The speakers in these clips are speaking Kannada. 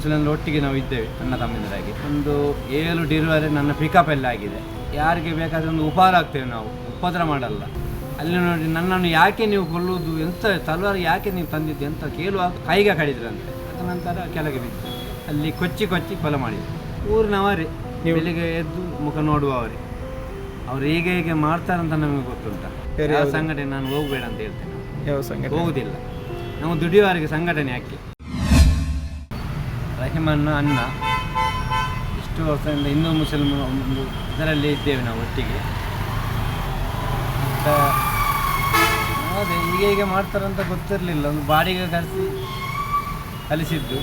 ಮುಸ್ಲಿಂ ಒಟ್ಟಿಗೆ ನಾವು ಇದ್ದೇವೆ ನನ್ನ ತಮ್ಮಿಂದರಾಗಿ. ಒಂದು ಏಳು ಡಿಲಿವರಿ ನನ್ನ ಪಿಕಪ್ ಎಲ್ಲ ಆಗಿದೆ. ಯಾರಿಗೆ ಬೇಕಾದ್ರೆ ಒಂದು ಉಪಹಾರ ಆಗ್ತೇವೆ ನಾವು ಉಪದ್ರ ಮಾಡಲ್ಲ. ಅಲ್ಲಿ ನೋಡಿ ನನ್ನನ್ನು ಯಾಕೆ ನೀವು ಕೊಲ್ಲುವುದು ಎಂತ ತಲವಾರು ಯಾಕೆ ನೀವು ತಂದಿದ್ದು ಅಂತ ಕೇಳುವ ಕೈಗೆ ಕಡಿದ್ರಂತೆ. ಅದ ನಂತರ ಕೆಳಗೆ ಬಿದ್ದು ಅಲ್ಲಿ ಕೊಚ್ಚಿ ಕೊಚ್ಚಿ ಕೊಲೆ ಮಾಡಿದ್ರು. ಊರಿನವರೇ ಬೆಳಿಗ್ಗೆ ಎದ್ದು ಮುಖ ನೋಡುವವರೇ ಅವ್ರು. ಹೇಗೆ ಹೇಗೆ ಮಾಡ್ತಾರಂತ ನಮಗೆ ಗೊತ್ತುಂಟ. ಯಾವ ಸಂಘಟನೆ ನಾನು ಹೋಗಬೇಡ ಅಂತ ಹೇಳ್ತೇನೆ. ಯಾವ ಸಂಘಟನೆ? ಹೋಗುದಿಲ್ಲ. ನಾವು ದುಡಿಯುವವರಿಗೆ ಸಂಘಟನೆ ಯಾಕೆ ರಹಿಮನ್ನ ಅನ್ನ. ಇಷ್ಟು ವರ್ಷದಿಂದ ಹಿಂದೂ ಮುಸಲ್ಮ ಒಂದು ಇದರಲ್ಲಿ ಇದ್ದೇವೆ ನಾವು ಒಟ್ಟಿಗೆ. ಅದೇ, ಈಗ ಈಗ ಮಾಡ್ತಾರಂತ ಗೊತ್ತಿರಲಿಲ್ಲ. ಒಂದು ಬಾಡಿಗೆ ಕರೆಸಿ ಕಲಿಸಿದ್ದು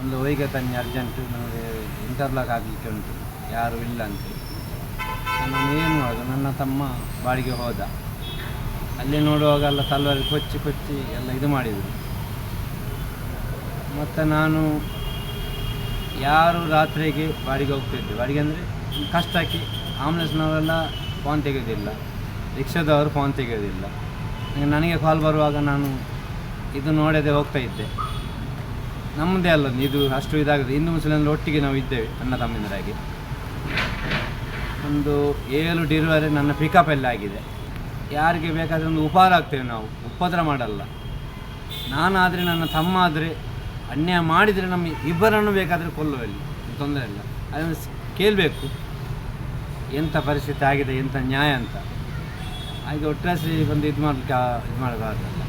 ಒಂದು ವೈಗ ತನ್ನಿ ಅರ್ಜೆಂಟು ನಮಗೆ ಇಂಟರ್ಲಾಕ್ ಆಗಲಿಕ್ಕೆ ಉಂಟು. ಯಾರು ಇಲ್ಲ ಅಂತ. ನಾನು ಏನು ಮಾಡೋದು ನನ್ನ ತಮ್ಮ ಬಾಡಿಗೆ ಹೋದ. ಅಲ್ಲಿ ನೋಡುವಾಗೆಲ್ಲ ತಲವಾರಿ ಕೊಚ್ಚಿ ಕೊಚ್ಚಿ ಎಲ್ಲ ಇದು ಮಾಡಿದರು. ಮತ್ತು ನಾನು ಯಾರು ರಾತ್ರಿಗೆ ಬಾಡಿಗೆ ಹೋಗ್ತಿದ್ದೆ ಬಾಡಿಗೆ ಅಂದರೆ ಕಷ್ಟಕ್ಕೆ ಆಂಬುಲೆನ್ಸ್ನವರೆಲ್ಲ ಫೋನ್ ತೆಗೆಯೋದಿಲ್ಲ. ರಿಕ್ಷಾದವರು ಫೋನ್ ತೆಗೆಯೋದಿಲ್ಲ. ನನಗೆ ಕಾಲ್ ಬರುವಾಗ ನಾನು ಇದು ನೋಡದೆ ಹೋಗ್ತಾ ಇದ್ದೆ. ನಮ್ಮದೇ ಅಲ್ಲ, ಇದು ಅಷ್ಟು ಇದಾಗಿದೆ. ಹಿಂದೂ ಮುಸ್ಲಿಂ ಒಟ್ಟಿಗೆ ನಾವು ಇದ್ದೇವೆ, ಅಣ್ಣ ತಮ್ಮಿಂದರಾಗಿ. ಒಂದು ಏಳು ಡಿಲಿವರಿ ನನ್ನ ಪಿಕಪ್ ಎಲ್ಲ ಆಗಿದೆ. ಯಾರಿಗೆ ಬೇಕಾದರೆ ಒಂದು ಉಪಹಾರ ಆಗ್ತೇವೆ ನಾವು. ಉಪದ್ರ ಮಾಡಲ್ಲ. ನಾನಾದರೆ ನನ್ನ ತಮ್ಮ ಆದರೆ ಅನ್ಯಾಯ ಮಾಡಿದರೆ ನಮ್ಮ ಇಬ್ಬರನ್ನು ಬೇಕಾದರೆ ಕೊಲ್ಲುವಲ್ಲಿ ತೊಂದರೆ ಇಲ್ಲ. ಅದನ್ನು ಕೇಳಬೇಕು. ಎಂಥ ಪರಿಸ್ಥಿತಿ ಆಗಿದೆ ಎಂಥ ನ್ಯಾಯ ಅಂತ. ಹಾಗೆ ಒಟ್ಟಾಸಿ ಬಂದು ಇದು ಮಾಡಲಿಕ್ಕೆ ಇದು ಮಾಡೋಕ್ಕಾಗಲ್ಲ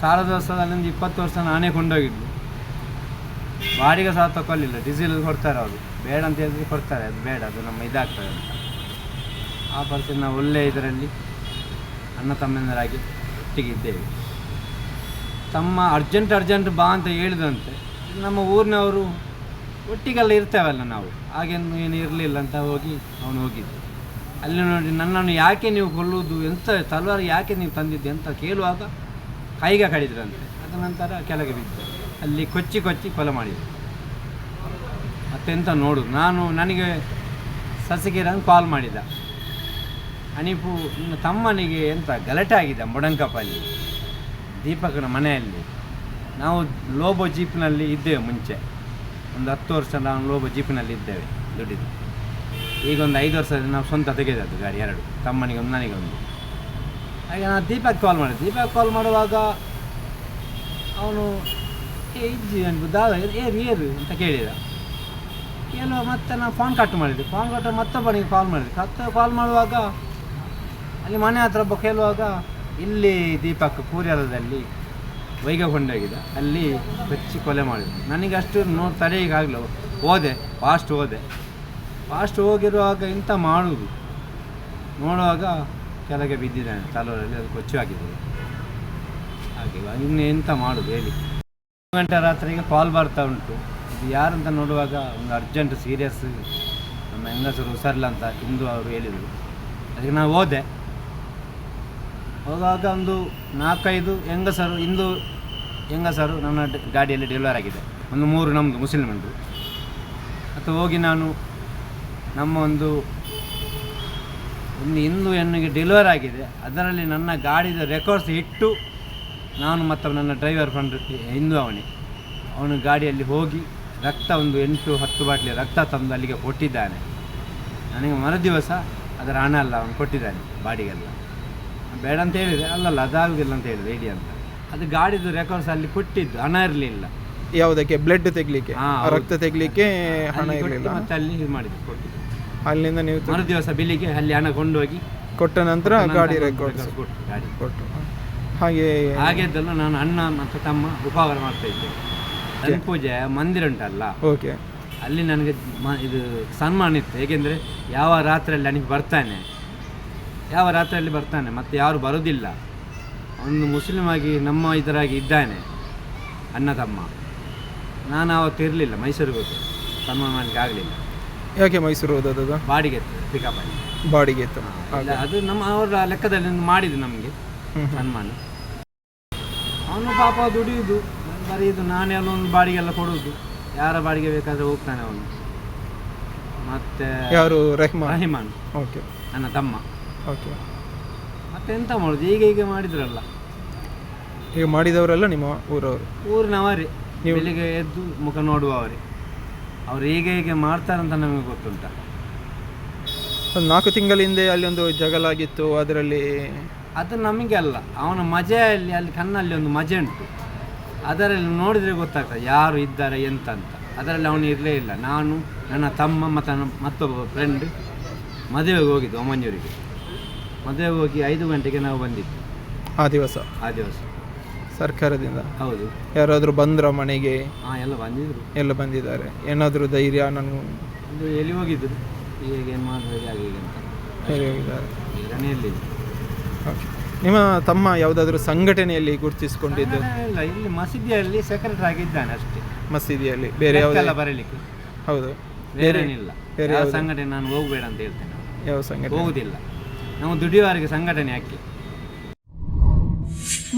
ಸಾಲದ ವರ್ಷದಲ್ಲಿ ಒಂದು ಇಪ್ಪತ್ತು ವರ್ಷ ನಾನೇ ಕೊಂಡೋಗಿದ್ದು. ಬಾಡಿಗೆ ಸಹ ತಗೊಳ್ಳಿಲ್ಲ ಡೀಸೆಲ್ ಕೊಡ್ತಾರೆ ಅವರು. ಬೇಡ ಅಂತ ಹೇಳಿದ್ರೆ ಕೊಡ್ತಾರೆ. ಅದು ಬೇಡ, ಅದು ನಮ್ಮ ಇದಾಗ್ತದೆ ಅಂತ. ಆ ಪರಿಸ್ಥಿತಿ ನಾವು ಒಳ್ಳೆಯ ಇದರಲ್ಲಿ ಅಣ್ಣ ತಮ್ಮಂದರಾಗಿ ಒಟ್ಟಿಗೆ ಇದ್ದೇವೆ. ತಮ್ಮ ಅರ್ಜೆಂಟ್ ಅರ್ಜೆಂಟ್ ಬಾ ಅಂತ ಹೇಳಿದಂತೆ ನಮ್ಮ ಊರಿನವರು ಒಟ್ಟಿಗೆಲ್ಲ ಇರ್ತೇವಲ್ಲ ನಾವು. ಹಾಗೇನು ಏನು ಇರಲಿಲ್ಲ ಅಂತ ಹೋಗಿ ಅವನು ಹೋಗಿದ್ದು. ಅಲ್ಲಿ ನೋಡಿ ನನ್ನನ್ನು ಯಾಕೆ ನೀವು ಕೊಲ್ಲುವುದು ಎಂಥ ತಲವಾರು ಯಾಕೆ ನೀವು ತಂದಿದ್ದೆ ಅಂತ ಕೇಳುವಾಗ ಕೈಗೆ ಕಡಿದ್ರಂತೆ. ಅದ ನಂತರ ಕೆಳಗೆ ಬಿದ್ದೆ ಅಲ್ಲಿ ಕೊಚ್ಚಿ ಕೊಚ್ಚಿ ಕೊಲೆ ಮಾಡಿದೆ ಮತ್ತೆಂತ ನೋಡು, ನಾನು ನನಗೆ ಸಸಿಗಿರನ್ ಕಾಲ್ ಮಾಡಿದ. ಅನಿಪು ತಮ್ಮನಿಗೆ ಎಂತ ಗಲಾಟೆ ಆಗಿದೆ ಮೊಡಂಕಪ್ಪಲ್ಲಿ ದೀಪಕನ ಮನೆಯಲ್ಲಿ. ನಾವು ಲೋಬೋ ಜೀಪ್ನಲ್ಲಿ ಇದ್ದೇವೆ ಮುಂಚೆ. ಒಂದು ಹತ್ತು ವರ್ಷ ನಾವು ಲೋಬೋ ಜೀಪ್ನಲ್ಲಿ ಇದ್ದೇವೆ ದುಡ್ಡಿದ್ದು ಈಗ ಒಂದು ಐದು ವರ್ಷದಿಂದ ನಾವು ಸ್ವಂತ ತೆಗೆದದ್ದು ಗಾಡಿ, ಎರಡು. ತಮ್ಮನಿಗೆ ಒಂದು, ನನಗೆ ಒಂದು. ಹಾಗೆ ನಾನು ದೀಪಕ್ ಕಾಲ್ ಮಾಡಿದೆ. ದೀಪಕ್ ಕಾಲ್ ಮಾಡುವಾಗ ಅವನು ಏ ಇಜ್ಜಿ ಅನ್ಬೋದು ದಾದ, ಏರು ಏರು ಅಂತ ಕೇಳಿದ. ಕೇಳುವ ಮತ್ತೆ ನಾನು ಫೋನ್ ಕಟ್ ಮಾಡಿದ್ದೆ ಫೋನ್ ಕಟ್ಟು ಮತ್ತೊಬ್ಬನಿಗೆ ಕಾಲ್ ಮಾಡಿದೆ. ಮತ್ತೆ ಕಾಲ್ ಮಾಡುವಾಗ ಅಲ್ಲಿ ಮನೆ ಹತ್ರ ಒಬ್ಬ ಕೇಳುವಾಗ ಇಲ್ಲಿ ದೀಪಕ್ ಕೂರ್ಯಾಲದಲ್ಲಿ ವೈಗ ಕೊಂಡೋಗಿದ್ದ ಅಲ್ಲಿ ಹೆಚ್ಚಿ ಕೊಲೆ ಮಾಡಿದ್ರು. ನನಗೆ ಅಷ್ಟು ನೋಡಿ ಈಗಾಗಲು ಹೋದೆ ಫಾಸ್ಟ್ ಹೋದೆ. ಫಾಸ್ಟ್ ಹೋಗಿರುವಾಗ ಇಂಥ ಮಾಡುವುದು ನೋಡುವಾಗ ಕೆಳಗೆ ಬಿದ್ದಿದ್ದಾನೆ, ತಲೂರಲ್ಲಿ ಅದು ಕೊಚ್ಚು ಆಗಿದೆ ಹಾಗೆ ಇನ್ನು ಎಂತ ಮಾಡೋದು ಹೇಳಿ. ಗಂಟೆ ರಾತ್ರಿಗೆ ಕಾಲ್ ಬರ್ತಾ ಉಂಟು. ಇದು ಯಾರಂತ ನೋಡುವಾಗ ಒಂದು ಅರ್ಜೆಂಟ್ ಸೀರಿಯಸ್ ನಮ್ಮ ಹೆಂಗಸರು ಹುಷಾರಿಲ್ಲ ಅಂತ ಇಂದು ಅವರು ಹೇಳಿದರು. ಅದಕ್ಕೆ ನಾನು ಹೋದೆ. ಹೋಗುವಾಗ ಒಂದು ನಾಲ್ಕೈದು ಹೆಂಗಸರು ಇಂದು ಹೆಂಗಸರು ನನ್ನ ಗಾಡಿಯಲ್ಲಿ ಡೆಲಿವರ್ ಆಗಿದೆ. ಒಂದು ಮೂರು ನಮ್ಮದು ಮುಸ್ಲಿಮಂದು. ಮತ್ತು ಹೋಗಿ ನಾನು ನಮ್ಮ ಒಂದು ಒಂದು ಇಂದು ಹೆಣ್ಣಿಗೆ ಡೆಲಿವರ್ ಆಗಿದೆ. ಅದರಲ್ಲಿ ನನ್ನ ಗಾಡಿದ ರೆಕಾರ್ಡ್ಸ್ ಇಟ್ಟು ನಾನು ಮತ್ತು ನನ್ನ ಡ್ರೈವರ್ ಫ್ರೆಂಡ್ ಹಿಂದೂ ಅವನೇ. ಅವನು ಗಾಡಿಯಲ್ಲಿ ಹೋಗಿ ರಕ್ತ ಒಂದು ಎಂಟು ಹತ್ತು ಬಾಟ್ಲಿ ರಕ್ತ ತಂದು ಅಲ್ಲಿಗೆ ಕೊಟ್ಟಿದ್ದಾನೆ. ನನಗೆ ಮರುದಿವಸ ಅದರ ಹಣ ಅಲ್ಲ ಅವನು ಕೊಟ್ಟಿದ್ದಾನೆ, ಬಾಡಿಗೆಲ್ಲ. ಬೇಡ ಅಂತ ಹೇಳಿದೆ ಅಲ್ಲಲ್ಲ ಅದಾಗುದಿಲ್ಲ ಅಂತ ಹೇಳಿದೆ ಇಡಿ ಅಂತ. ಅದು ಗಾಡಿದು ರೆಕಾರ್ಡ್ಸ್ ಅಲ್ಲಿ ಕೊಟ್ಟಿದ್ದು ಹಣ ಇರಲಿಲ್ಲ. ಯಾವುದಕ್ಕೆ? ಬ್ಲಡ್ ತೆಗಲಿಕ್ಕೆ? ಹಾ, ಹೌದು. ರಕ್ತ ತೆಗಲಿಕ್ಕೆ ಹಣ ಇರಲಿಲ್ಲ. ಮತ್ತೆ ಅಲ್ಲಿ ಇದು ಮಾಡಿದ್ದು ಕೊಟ್ಟಿದ್ದು. ಅಲ್ಲಿಂದ ನೀವು ತ- ಮರು ದಿವಸ ಬಿಲ್ಲಿಗೆ ಅಲ್ಲಿ ಹಣ ಕೊಂಡೋಗಿ ಕೊಟ್ಟ ನಂತರ ಗಾಡಿ ರೆಕಾರ್ಡ್ಸ್ records ಕೊಟ್ಟು ಗಾಡಿ. ಕೊಟ್ಟು. ಹಾಗೆ ಹಾಗೆದ್ದಲ್ಲ ನಾನು ಅಣ್ಣ ಮತ್ತು ತಮ್ಮ ಉಪಹಾರ ಮಾಡ್ತಾ ಇದ್ದೆ. ನನ್ನ ಪೂಜೆ ಮಂದಿರ ಉಂಟಲ್ಲ? ಓಕೆ. ಅಲ್ಲಿ ನನಗೆ ಮ- ಇದು ಸನ್ಮಾನ ಇತ್ತು. ಹೇಗೆಂದರೆ ಯಾವ ರಾತ್ರಿಯಲ್ಲಿ ನನಗೆ ಬರ್ತಾನೆ ಯಾವ ರಾತ್ರಿಯಲ್ಲಿ ಬರ್ತಾನೆ ಮತ್ತು ಯಾರು ಬರೋದಿಲ್ಲ. ಅವನು ಮುಸ್ಲಿಮ್ ಆಗಿ ನಮ್ಮ ಇದರಾಗಿ ಇದ್ದಾನೆ ಅಣ್ಣ ತಮ್ಮ. ನಾನು ಅವತ್ತು ಇರಲಿಲ್ಲ ಮೈಸೂರಿಗೆ ಹೋದೆ. ತಮ್ಮ ಮಾಡಲಿಕ್ಕೆ ಆಗಲಿಲ್ಲ. ಯಾಕೆ ಮೈಸೂರು ಹೋದದ್ದು ಬಾಡಿಗೆ ಪಿಕಪ್ ಆಗಿ ಬಾಡಿಗೆ ಇತ್ತು ಅದು ನಮ್ಮ ಅವರ ಲೆಕ್ಕದಲ್ಲಿ ಮಾಡಿದ್ದು ನಮಗೆ. ಸನ್ಮಾನ. ಅವನು ಪಾಪ ದುಡಿಯುವುದು ಬರೀ ಇದು ನಾನೇ ಒಂದು ಬಾಡಿಗೆಲ್ಲ ಕೊಡುವುದು ಯಾರ ಬಾಡಿಗೆ ಬೇಕಾದ್ರೆ ಹೋಗ್ತಾನೆ ಅವನು. ಮತ್ತೆ ಯಾರು? ರೆಹಮಾನ್? ರಹಿಮಾನ್. ಓಕೆ. ನನ್ನ ತಮ್ಮ. ಓಕೆ ಮತ್ತೆ ಎಂತ ಮಾಡೋದು? ಈಗ ಈಗ ಮಾಡಿದ್ರಲ್ಲ. ಈಗ ಮಾಡಿದವರೆಲ್ಲ ನಿಮ್ಮ ಊರವರು? ಊರಿನವರೇ. ನೀವು- ಬೆಳಿಗ್ಗೆ ಎದ್ದು ಮುಖ ನೋಡುವವರೇ. ಅವ್ರು ಹೇಗೆ ಹೇಗೆ ಮಾಡ್ತಾರಂತ ನಮಗೆ ಗೊತ್ತುಂಟ. ಒಂದು ನಾಲ್ಕು ತಿಂಗಳ ಹಿಂದೆ ಅಲ್ಲಿ ಒಂದು ಜಗಳ ಆಗಿತ್ತು ಅದರಲ್ಲಿ ಅದು ನಮಗೆ ಅಲ್ಲ. ಅವನ ಮಜೆಯಲ್ಲಿ ಅಲ್ಲಿ ಕಣ್ಣಲ್ಲಿ ಒಂದು ಮಜೆ ಉಂಟು. ಅದರಲ್ಲಿ ನೋಡಿದರೆ ಗೊತ್ತಾಗ್ತದೆ ಯಾರು ಇದ್ದಾರೆ ಎಂತ ಅಂತ ಅದರಲ್ಲಿ ಅವನು ಇರಲೇ ಇಲ್ಲ. ನಾನು ನನ್ನ ತಮ್ಮ ಮತ್ತು ನನ್ನ ಮತ್ತೊಬ್ಬ ಫ್ರೆಂಡ್ ಮದುವೆಗೆ ಹೋಗಿದ್ದು ಒಮ್ಮಂಜೂರಿಗೆ ಮದುವೆಗೆ ಹೋಗಿ ಐದು ಗಂಟೆಗೆ ನಾವು ಬಂದಿದ್ದು. ಆ ದಿವಸ? ಆ ದಿವಸ. ಸರ್ಕಾರದಿಂದ? ಹೌದು. ಯಾರಾದರೂ ಬಂದ್ರ ಮನೆಗೆ? ಹಾಂ ಎಲ್ಲ ಬಂದಿದ್ರು. ಎಲ್ಲ ಬಂದಿದ್ದಾರೆ. ಏನಾದರೂ ಧೈರ್ಯ ನಾನು ಇದು ಎಲ್ಲಿ ಹೋಗಿದ್ರು ಹೇಗೆ ಏನು ಮಾಡಬೇಕು ಹಾಗೆ ಹೀಗೆ ಅಂತ. ಹೋಗಿದ್ದಾರೆ? ಓಕೆ ನಿಮ್ಮ ತಮ್ಮ ಯಾವುದಾದ್ರೂ ಸಂಘಟನೆಯಲ್ಲಿ ಗುರುತಿಸಿಕೊಂಡಿದ್ದು? ಇಲ್ಲ ಇಲ್ಲಿ ಮಸೀದಿಯಲ್ಲಿ ಸೆಕ್ರೆಟರಿ ಆಗಿದ್ದಾನೆ ಅಷ್ಟೇ. ಮಸೀದಿಯಲ್ಲಿ. ಬೇರೆ ಯಾವುದೆಲ್ಲ ಬರಲಿಕ್ಕೆ ಬರೀಲಿಕ್ಕೆ. ಹೌದು. ಬೇರೆ ಏನಿಲ್ಲ. ಬೇರೆ ಯಾವ ಸಂಘಟನೆ ನಾನು ಹೋಗಬೇಡ ಅಂತ ಹೇಳ್ತೇನೆ ಯಾವ ಸಂಘಟನೆ? ಹೋಗುದಿಲ್ಲ. ನಾವು ದುಡಿಯುವವರಿಗೆ ಸಂಘಟನೆ ಹಾಕಿ.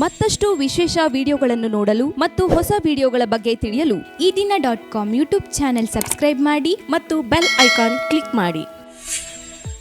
ಮತ್ತಷ್ಟು ವಿಶೇಷ ವಿಡಿಯೋಗಳನ್ನು ನೋಡಲು ಮತ್ತು ಹೊಸ ವಿಡಿಯೋಗಳ ಬಗ್ಗೆ ತಿಳಿಯಲು Ee Dina dot com YouTube channel subscribe ಮಾಡಿ ಮತ್ತು ಬೆಲ್ ಐಕಾನ್ ಕ್ಲಿಕ್ ಮಾಡಿ.